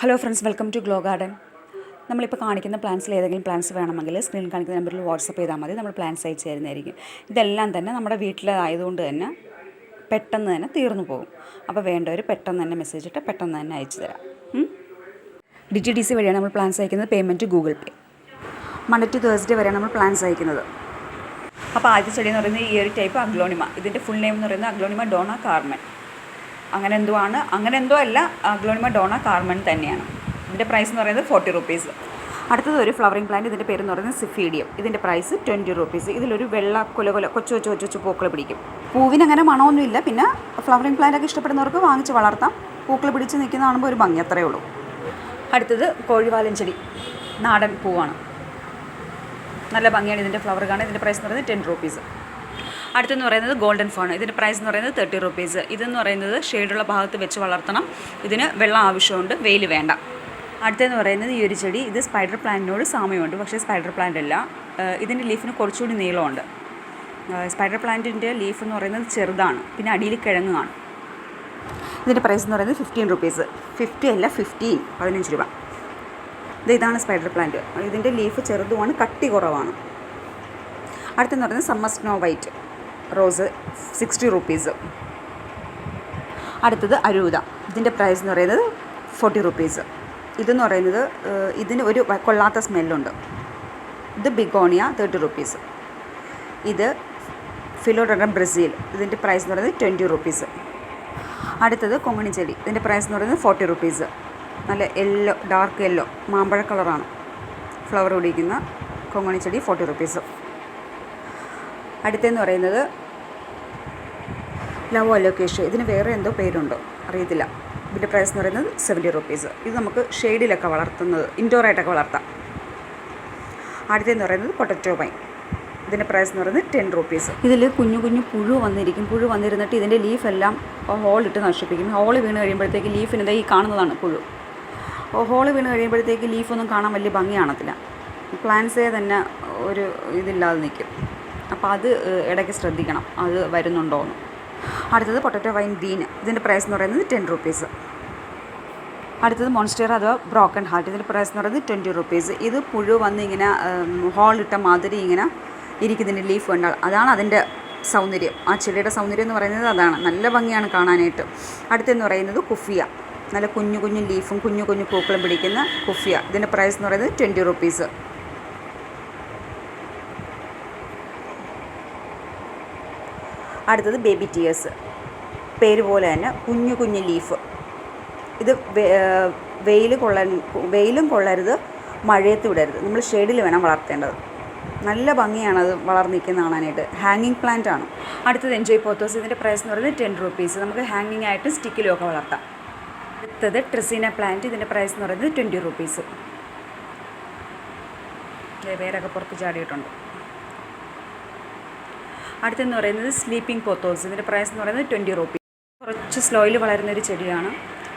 Hello friends welcome to Glow garden നമ്മളിപ്പോൾ കാണിക്കുന്ന പ്ലാൻസിൽ ഏതെങ്കിലും പ്ലാൻസ് വേണമെങ്കിൽ സ്ക്രീനിൽ കാണിക്കുന്ന നമ്പറിൽ വാട്സപ്പ് ചെയ്താൽ മതി. നമ്മൾ പ്ലാൻസ് അയച്ചു തരുന്നതായിരിക്കും ഇതെല്ലാം തന്നെ നമ്മുടെ വീട്ടിലായതുകൊണ്ട് തന്നെ പെട്ടെന്ന് തന്നെ തീർന്നു പോകും. അപ്പോൾ വേണ്ടവർ പെട്ടെന്ന് തന്നെ മെസ്സേജ് ഇട്ട് പെട്ടെന്ന് തന്നെ അയച്ചു തരാം. ഡി ടി ഡി സി വഴിയാണ് നമ്മൾ പ്ലാൻസ് അയക്കുന്നത്. Payment Google Pay Monday to Thursday വരെയാണ് നമ്മൾ പ്ലാൻസ് അയക്കുന്നത്. അപ്പോൾ ആദ്യത്തെ ചെടി എന്ന് പറയുന്നത് ഈ ഒരു ടൈപ്പ് അഗ്ലോണിമ ഇതിന്റെ ഫുൾ നെയിം എന്ന് പറയുന്നത് അഗ്ലോണിമ ഡോണ കാർമൻ അങ്ങനെ എന്തോ ആണ് അങ്ങനെ എന്തോ അല്ല ഗ്ലോണിമ ഡോണ കാർമൺ തന്നെയാണ്. ഇതിന്റെ പ്രൈസ് എന്ന് പറയുന്നത് ഫോർട്ടി റുപ്പീസ് അടുത്തത് ഒരു ഫ്ലവറിംഗ് പ്ലാന്റ് ഇതിന്റെ പേര് എന്ന് പറയുന്നത് സിഫീഡിയം. ഇതിന്റെ പ്രൈസ് ട്വന്റി റുപ്പീസ് ഇതിലൊരു വെള്ള കൊല കൊല കൊച്ചു കൊച്ചു കൊച്ചു കൊച്ചു പൂക്കൾ പിടിക്കും. പൂവിന് അങ്ങനെ മണമൊന്നുമില്ല. പിന്നെ ഫ്ലവറിംഗ് പ്ലാന്റ് ഒക്കെ ഇഷ്ടപ്പെടുന്നവർക്ക് വാങ്ങിച്ച് വളർത്താം. പൂക്കൾ പിടിച്ച് നിൽക്കുന്ന ഒരു ഭംഗി അത്രയേ ഉള്ളൂ. അടുത്തത് കോഴിവാലഞ്ചെടി നാടൻ പൂവാണ്. നല്ല ഭംഗിയാണ് ഇതിന്റെ ഫ്ലവർ കാണാൻ. ഇതിന്റെ പ്രൈസ് എന്ന് പറയുന്നത് ടെൻ റുപ്പീസ് അടുത്തെന്ന് പറയുന്നത് ഗോൾഡൻ ഫോൺ ഇതിന്റെ പ്രൈസ് എന്ന് പറയുന്നത് തേർട്ടി റുപ്പീസ് ഇതെന്ന് പറയുന്നത് ഷെയ്ഡുള്ള ഭാഗത്ത് വെച്ച് വളർത്തണം. ഇതിന് വെള്ളം ആവശ്യമുണ്ട് വെയിൽ വേണ്ട. അടുത്തെന്ന് പറയുന്നത് ഈ ഒരു ചെടി ഇത് സ്പൈഡർ പ്ലാന്റിനോട് സാമ്യമുണ്ട്. പക്ഷേ സ്പൈഡർ പ്ലാന്റ് അല്ല. ഇതിന്റെ ലീഫിന് കുറച്ചുകൂടി നീളമുണ്ട്. സ്പൈഡർ പ്ലാന്റിന്റെ ലീഫ് എന്ന് പറയുന്നത് ചെറുതാണ്. പിന്നെ അടിയിൽ കിഴങ്ങ് കാണും ഇതിന്റെ പ്രൈസ് എന്ന് പറയുന്നത് ഫിഫ്റ്റീൻ റുപ്പീസ് ഫിഫ്റ്റി അല്ല ഫിഫ്റ്റീൻ പതിനഞ്ച് രൂപ. ഇത് ഇതാണ് സ്പൈഡർ പ്ലാന്റ് ഇതിന്റെ ലീഫ് ചെറുതുമാണ് കട്ടി കുറവാണ്. അടുത്തെന്ന് പറയുന്നത് summer snow white rose sixty rupees. അടുത്തത് അരൂത. ഇതിന്റെ പ്രൈസ് എന്ന് പറയുന്നത് ഫോർട്ടി റുപ്പീസ്. ഇതെന്ന് പറയുന്നത് ഇതിന് ഒരു കൊള്ളാത്ത സ്മെല്ലുണ്ട്. ഇത് ബിഗോണിയ തേർട്ടി റുപ്പീസ്. ഇത് ഫിലോഡറം ബ്രസീൽ. ഇതിന്റെ പ്രൈസ് എന്ന് പറയുന്നത് ട്വന്റി റുപ്പീസ്. അടുത്തത് കൊങ്ങണി ചെടി. ഇതിന്റെ പ്രൈസ് എന്ന് പറയുന്നത് ഫോർട്ടി റുപ്പീസ്. നല്ല യെല്ലോ ഡാർക്ക് യെല്ലോ മാമ്പഴ കളറാണ് ഫ്ലവർ പിടിക്കുന്ന കൊങ്ങണി ചെടി ഫോർട്ടി റുപ്പീസ്. അടുത്തെന്ന് പറയുന്നത് ലവ് അലോക്കേഷ്യ ഇതിന് വേറെ എന്തോ പേരുണ്ടോ? അറിയത്തില്ല. ഇതിന്റെ പ്രൈസ് എന്ന് പറയുന്നത് സെവന്റി റുപ്പീസ് ഇത് നമുക്ക് ഷെയ്ഡിലൊക്കെ വളർത്തുന്നത് ഇൻഡോറായിട്ടൊക്കെ വളർത്താം. അടുത്തെന്ന് പറയുന്നത് പൊട്ടറ്റോ പൈൻ ഇതിന്റെ പ്രൈസ് എന്ന് പറയുന്നത് ടെൻ റുപ്പീസ് ഇതിൽ കുഞ്ഞു കുഞ്ഞു പുഴു വന്നിരിക്കും. പുഴു വന്നിരുന്നിട്ട് ഇതിന്റെ ലീഫെല്ലാം ഹോളിട്ട് നശിപ്പിക്കും. ഹോൾ വീണ് കഴിയുമ്പോഴത്തേക്ക് ലീഫിന് ഈ കാണുന്നതാണ് പുഴു. ഹോൾ വീണ് കഴിയുമ്പോഴത്തേക്ക് ലീഫൊന്നും കാണാൻ വലിയ ഭംഗി കാണത്തില്ല പ്ലാന്റ്സേ തന്നെ ഒരു ഇതില്ലാതെ നിൽക്കും. അപ്പോൾ അത് ഇടയ്ക്ക് ശ്രദ്ധിക്കണം. അത് വരുന്നുണ്ടോ എന്ന് അടുത്തത് പൊട്ടറ്റോ വൈൻ ഗ്രീൻ ഇതിന്റെ പ്രൈസ് എന്ന് പറയുന്നത് ടെൻ റുപ്പീസ്. അടുത്തത് മോൺസ്റ്റർ അഥവാ ബ്രോക്കൺ ഹാർട്ട്. ഇതിന്റെ പ്രൈസ് എന്ന് പറയുന്നത് ട്വന്റി റുപ്പീസ്. ഇത് പുഴു വന്ന് ഇങ്ങനെ ഹോളിട്ട മാതിരി ഇങ്ങനെ ഇരിക്കുന്നതിന്റെ ലീഫ് കണ്ടാൽ. അതാണ് അതിന്റെ സൗന്ദര്യം. ആ ചെടിയുടെ സൗന്ദര്യം എന്ന് പറയുന്നത് അതാണ്. നല്ല ഭംഗിയാണ് കാണാനായിട്ട്. അടുത്തെന്ന് പറയുന്നത് കുഫിയ. നല്ല കുഞ്ഞു കുഞ്ഞു ലീഫും കുഞ്ഞു കുഞ്ഞു പൂക്കളും പിടിക്കുന്ന കുഫിയ. ഇതിന്റെ പ്രൈസ് എന്ന് പറയുന്നത് ട്വന്റി റുപ്പീസ്. അടുത്തത് ബേബി ടിയേഴ്സ് പേര് പോലെ തന്നെ കുഞ്ഞു കുഞ്ഞു ലീഫ് ഇത് വെയിൽ കൊള്ള വെയിലും കൊള്ളരുത് മഴയത്ത് വിടരുത് നമ്മൾ ഷെയ്ഡിൽ വേണം വളർത്തേണ്ടത്. നല്ല ഭംഗിയാണ് അത് വളർന്ന് നിൽക്കുന്ന കാണാനായിട്ട്. ഹാങ്ങിങ് പ്ലാന്റ് ആണ്. അടുത്തത് എൻജോയ് പോത്തോസ് ഇതിന്റെ പ്രൈസ് എന്ന് പറയുന്നത് ടെൻ റുപ്പീസ് നമുക്ക് ഹാങ്ങിങ് ആയിട്ട് സ്റ്റിക്കിലും ഒക്കെ വളർത്താം. അടുത്തത് ട്രിസീന പ്ലാന്റ് ഇതിന്റെ പ്രൈസ് എന്ന് പറയുന്നത് ട്വന്റി റുപ്പീസ് വേരൊക്കെ പുറത്ത് ചാടിയിട്ടുണ്ട്. അടുത്തെന്ന് പറയുന്നത് സ്ലീപ്പിംഗ് പോത്തോസ് ഇതിന്റെ പ്രൈസ് എന്ന് പറയുന്നത് ട്വന്റി റുപ്പീസ് കുറച്ച് സ്ലോയിൽ വളരുന്ന ഒരു ചെടിയാണ്.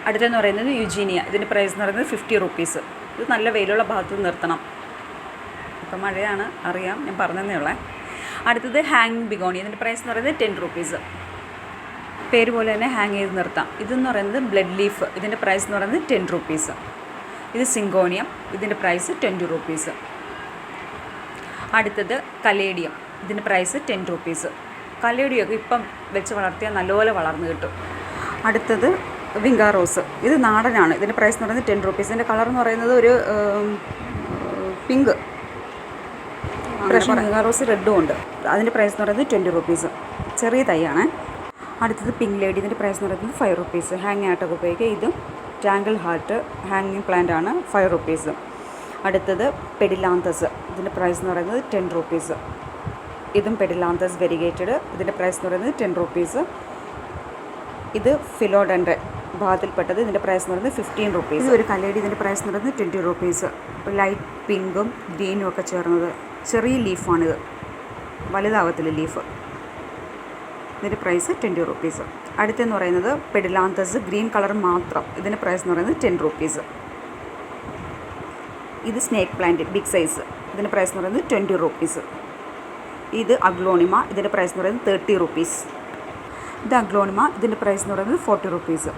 അടുത്തെന്ന് പറയുന്നത് യുജീനിയ ഇതിന്റെ പ്രൈസ് എന്ന് പറയുന്നത് ഫിഫ്റ്റി റുപ്പീസ് ഇത് നല്ല വെയിലുള്ള ഭാഗത്ത് നിർത്തണം. ഇപ്പം മഴയാണ് അറിയാം. ഞാൻ പറഞ്ഞതേ ഉള്ളേ. അടുത്തത് ഹാങ് ബിഗോണി ഇതിന്റെ പ്രൈസ് എന്ന് പറയുന്നത് ടെൻ റുപ്പീസ് പേര് പോലെ തന്നെ ഹാങ് ചെയ്ത് നിർത്താം. ഇതെന്ന് പറയുന്നത് ബ്ലഡ് ലീഫ് ഇതിന്റെ പ്രൈസ് എന്ന് പറയുന്നത് ടെൻ റുപ്പീസ് ഇത് സിങ്കോണിയം ഇതിന്റെ പ്രൈസ് ട്വന്റി റുപ്പീസ് അടുത്തത് കലേഡിയം ഇതിന്റെ പ്രൈസ് ടെൻ റുപ്പീസ് കലയുടെയൊക്കെ ഇപ്പം വെച്ച് വളർത്തിയാൽ നല്ലപോലെ വളർന്നു കിട്ടും. അടുത്തത് വിങ്കാ റോസ് ഇത് നാടനാണ്. ഇതിന്റെ പ്രൈസ് എന്ന് പറയുന്നത് ടെൻ റുപ്പീസ് ഇതിന്റെ കളർ എന്ന് പറയുന്നത് ഒരു പിങ്ക് വിങ്കാ റോസ് റെഡും ഉണ്ട്. അതിന്റെ പ്രൈസ് എന്ന് പറയുന്നത് ട്വന്റി റുപ്പീസ് ചെറിയ തൈയാണ്. അടുത്തത് പിങ്ക് ലേഡി ഇതിന്റെ പ്രൈസ് എന്ന് പറയുന്നത് ഫൈവ് റുപ്പീസ് ഹാങ് ആയിട്ടൊക്കെ ഉപയോഗിക്കുക. ഇതും ടാങ്കിൾ ഹാർട്ട് ഹാങ്ങിങ് പ്ലാന്റ് ആണ് ഫൈവ് റുപ്പീസ് അടുത്തത് പെഡിലാന്തസ് ഇതിന്റെ പ്രൈസ് എന്ന് പറയുന്നത് ടെൻ റുപ്പീസ് ഇതും പെഡിലാന്തസ് വെരിഗേറ്റഡ് ഇതിന്റെ പ്രൈസ് എന്ന് പറയുന്നത് ടെൻ റുപ്പീസ് ഇത് ഫിലോഡൻഡ്രൻ ഭാഗത്തിൽപ്പെട്ടത് ഇതിന്റെ പ്രൈസ് എന്ന് പറയുന്നത് ഫിഫ്റ്റീൻ റുപ്പീസ് ഒരു കല്ലേടി ഇതിന്റെ പ്രൈസ് എന്ന് പറയുന്നത് ട്വന്റി റുപ്പീസ് ലൈറ്റ് പിങ്കും ഗ്രീനും ഒക്കെ ചേർന്നത് ചെറിയ ലീഫാണിത് വലുതാവത്തില്ല ലീഫ് ഇതിന്റെ പ്രൈസ് ട്വന്റി റുപ്പീസ് അടുത്തെന്ന് പറയുന്നത് പെഡിലാന്തസ് ഗ്രീൻ കളർ മാത്രം. ഇതിന്റെ പ്രൈസ് എന്ന് പറയുന്നത് ടെൻ റുപ്പീസ് ഇത് സ്നേക്ക് പ്ലാന്റ് ബിഗ് സൈസ് ഇതിന്റെ പ്രൈസ് എന്ന് പറയുന്നത് ട്വന്റി റുപ്പീസ് ഇത് അഗ്ലോണിമ ഇതിന്റെ പ്രൈസ് എന്ന് പറയുന്നത് തേർട്ടി റുപ്പീസ് ഇത് അഗ്ലോണിമ ഇതിന്റെ പ്രൈസ് എന്ന് പറയുന്നത് ഫോർട്ടി റുപ്പീസ്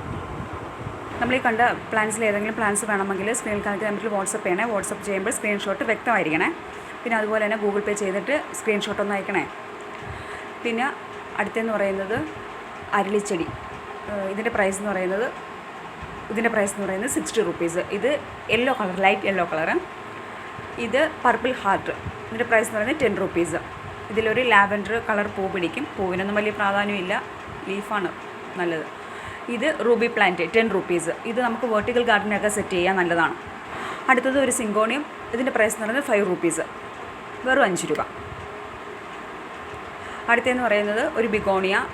നമ്മൾ ഈ കണ്ട പ്ലാൻസിൽ ഏതെങ്കിലും പ്ലാൻസ് വേണമെങ്കിൽ സ്ക്രീനിൽ കാണിക്കുന്ന നമ്പറിൽ വാട്സപ്പ് ചെയ്യണേ. വാട്സപ്പ് ചെയ്യുമ്പോൾ സ്ക്രീൻഷോട്ട് വ്യക്തമായിരിക്കണേ. പിന്നെ അതുപോലെ തന്നെ ഗൂഗിൾ പേ ചെയ്തിട്ട് സ്ക്രീൻഷോട്ട് ഒന്ന് അയക്കണേ. പിന്നെ അടുത്തെന്ന് പറയുന്നത് അരളിച്ചെടി. ഇതിന്റെ പ്രൈസ് എന്ന് പറയുന്നത് ഇതിന്റെ പ്രൈസ് എന്ന് പറയുന്നത് സിക്സ്റ്റി റുപ്പീസ് ഇത് yellow colour light yellow colour ഇത് പർപ്പിൾ ഹാർട്ട് ഇതിന്റെ പ്രൈസ് എന്ന് പറയുന്നത് ടെൻ റുപ്പീസ് ഇതിലൊരു ലാവൻഡർ കളർ പൂ പിടിക്കും. പൂവിനൊന്നും വലിയ പ്രാധാന്യമില്ല. ലീഫാണ് നല്ലത്. ഇത് റൂബി പ്ലാന്റ് ടെൻ റുപ്പീസ്. ഇത് നമുക്ക് വെർട്ടിക്കൽ ഗാർഡനൊക്കെ സെറ്റ് ചെയ്യാൻ നല്ലതാണ്. അടുത്തത് ഒരു സിങ്കോണിയം. ഇതിന്റെ പ്രൈസ് എന്ന് പറയുന്നത് ഫൈവ് റുപ്പീസ്. വെറും അഞ്ച് രൂപ. അടുത്തതെന്ന് പറയുന്നത് ഒരു ബിഗോണിയ.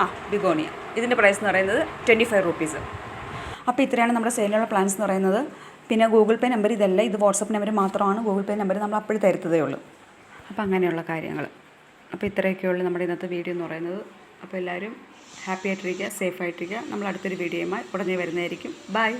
ആ ബിഗോണിയ. ഇതിന്റെ പ്രൈസ് എന്ന് പറയുന്നത് ട്വന്റി ഫൈവ് റുപ്പീസ്. അപ്പോൾ ഇത്രയാണ് നമ്മുടെ സെയിലുള്ള പ്ലാൻസ് എന്ന് പറയുന്നത്. പിന്നെ ഗൂഗിൾ പേ നമ്പർ ഇതല്ല. ഇത് വാട്സപ്പ് നമ്പർ മാത്രമാണ്. ഗൂഗിൾ പേ നമ്പർ നമ്മൾ അപ്പോഴും തരുത്തതേ ഉള്ളൂ. അപ്പോൾ അങ്ങനെയുള്ള കാര്യങ്ങൾ അപ്പോൾ ഇത്രയൊക്കെയുള്ളൂ നമ്മുടെ ഇന്നത്തെ വീഡിയോ എന്ന് പറയുന്നത്. അപ്പോൾ എല്ലാവരും ഹാപ്പി ആയിട്ടിരിക്കുക സേഫ് ആയിട്ടിരിക്കുക. നമ്മൾ അടുത്തൊരു വീഡിയോയുമായി ഉടനെ വരുന്നതായിരിക്കും. ബൈ.